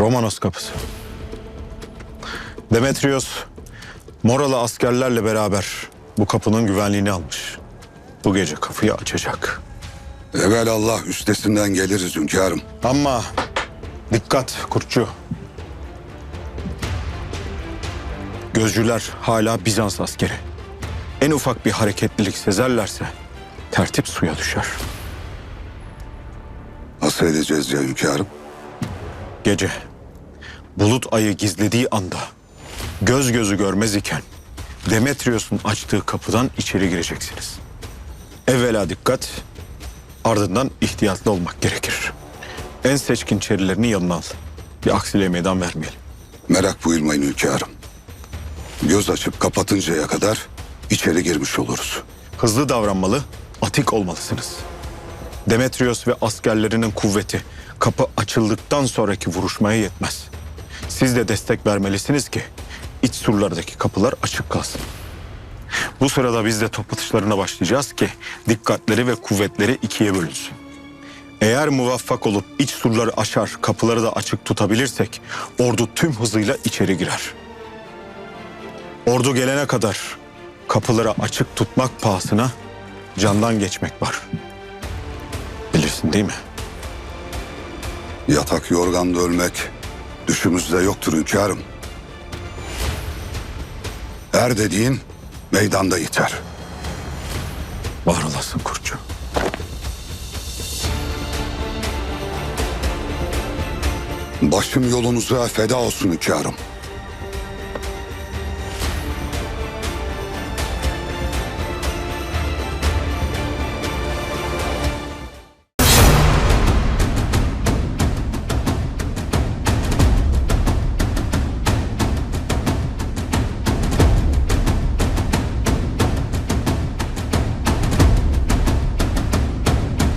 Romanos kapısı. Demetrios, Moralı askerlerle beraber bu kapının güvenliğini almış. Bu gece kapıyı açacak. Evvel Allah üstesinden geliriz hünkârım. Ama dikkat kurtçu. Gözcüler hala Bizans askeri. En ufak bir hareketlilik sezerlerse tertip suya düşer. Nasıl edeceğiz ya hünkârım? Gece bulut ayı gizlediği anda göz gözü görmez iken Demetrios'un açtığı kapıdan içeri gireceksiniz. Evvela dikkat, ardından ihtiyatlı olmak gerekir. En seçkin çerilerini yanına al. Bir aksiliğe meydan vermeyelim. Merak buyurmayın hünkârım. Göz açıp kapatıncaya kadar içeri girmiş oluruz. Hızlı davranmalı, atik olmalısınız. Demetrios ve askerlerinin kuvveti kapı açıldıktan sonraki vuruşmaya yetmez. Siz de destek vermelisiniz ki iç surlardaki kapılar açık kalsın. Bu sırada biz de top atışlarına başlayacağız ki dikkatleri ve kuvvetleri ikiye bölünsün. Eğer muvaffak olup iç surları aşar, kapıları da açık tutabilirsek ordu tüm hızıyla içeri girer. Ordu gelene kadar kapıları açık tutmak pahasına candan geçmek var. Bilirsin değil mi? Yatak yorganda ölmek düşümüzde yoktur hünkârım. Er dediğin meydanda yiter. Var olasın kurtçu. Başım yolunuza feda olsun hünkârım.